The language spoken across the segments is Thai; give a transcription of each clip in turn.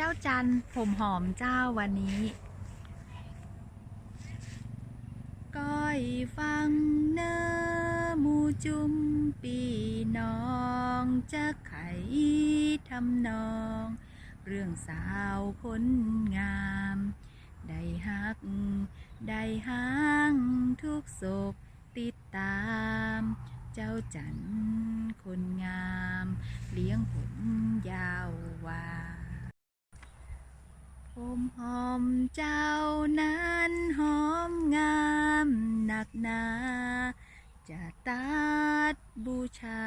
เจ้าจันทร์ผมหอมเจ้าวันนี้ก้อยฟังเนื้อหมูจุมปีน้องจะไขทำนอง เรื่องสาวคนงาม ได้ฮัก ได้หางทุกศกติดตาม เจ้าจันทร์คนงาม เลี้ยงผมยาววา ผมหอมเจ้านั้นหอมงามหนักหนา จะตัดบูชา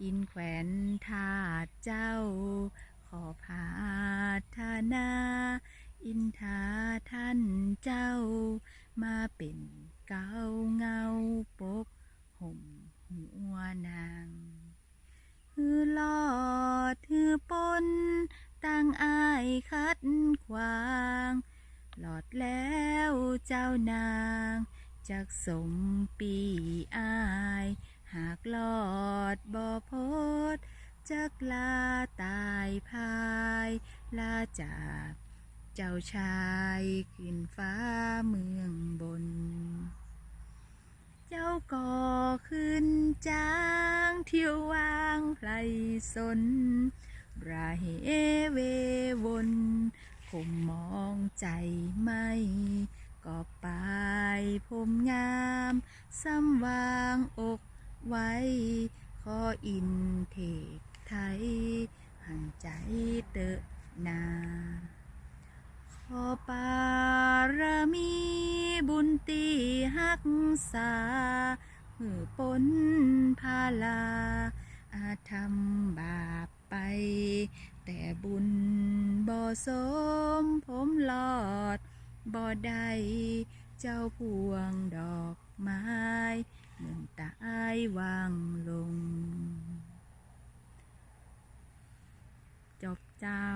อินแขวนทาเจ้า ขอพาธนา อินทาท่านเจ้า มาเป็นเกาเงาปกห่มหัวนางฮือลอดฮือปนตั้งอายคัด วาง หลอดแล้วเจ้านางจากสมปีอาย หากหลอดบ่พดจักลาตายพาย ลาจากเจ้าชายขึ้นฟ้าเมืองบน เจ้าก่อขึ้นจางเที่ยววางไพลสนราเหเววน ผมมองใจไม่ก็ปลายผมงามซ้ำวางอกไว้ ขออินเทกไทยหันใจเตอะนา ขอปารมีบุญตีหักษาหือปนพาลาอา บ่สมผมหลอดบ่ได้เจ้าพวงดอกไม้เงินตายวางลง จบเจ้า